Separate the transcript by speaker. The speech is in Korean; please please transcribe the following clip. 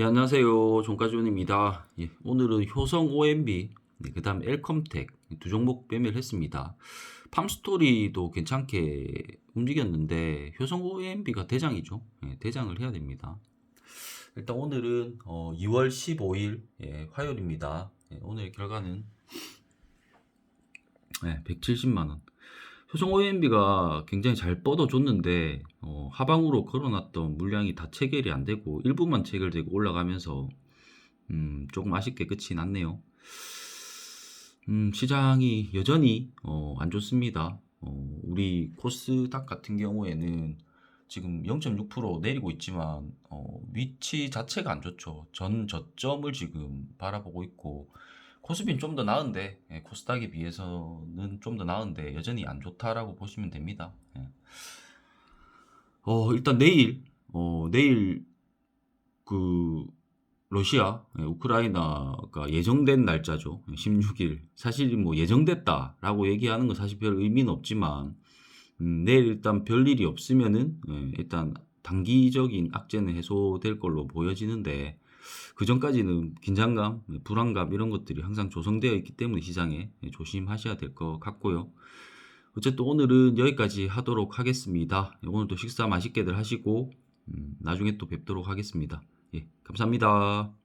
Speaker 1: 예, 안녕하세요. 종가준입니다. 예, 오늘은 효성 OMB, 네, 그 다음 엘컴텍 두 종목 매매했습니다. 팜스토리도 괜찮게 움직였는데 효성 OMB가 대장이죠. 예, 대장을 해야 됩니다. 일단 오늘은 어, 2월 15일 예, 화요일입니다. 예, 오늘 결과는 예, 170만 원. 효성 OMB가 굉장히 잘 뻗어줬는데 어, 하방으로 걸어놨던 물량이 다 체결이 안 되고 일부만 체결되고 올라가면서 음, 조금 아쉽게 끝이 났네요. 음, 시장이 여전히 어, 안 좋습니다. 어, 우리 코스닥 같은 경우에는 지금 0.6% 내리고 있지만 어, 위치 자체가 안 좋죠. 전 저점을 지금 바라보고 있고 코스피는 좀 더 나은데 예, 코스닥에 비해서는 좀 더 나은데 여전히 안 좋다라고 보시면 됩니다. 예. 어 일단 내일 어 내일 그 러시아 예, 우크라이나가 예정된 날짜죠. 16일 사실 뭐 예정됐다라고 얘기하는 건 사실 별 의미는 없지만 음, 내일 일단 별 일이 없으면은 예, 일단 단기적인 악재는 해소될 걸로 보여지는데 그 전까지는 긴장감, 불안감 이런 것들이 항상 조성되어 있기 때문에 시장에 조심하셔야 될 것 같고요. 어쨌든 오늘은 여기까지 하도록 하겠습니다. 오늘도 식사 맛있게들 하시고 음, 나중에 또 뵙도록 하겠습니다. 예, 감사합니다.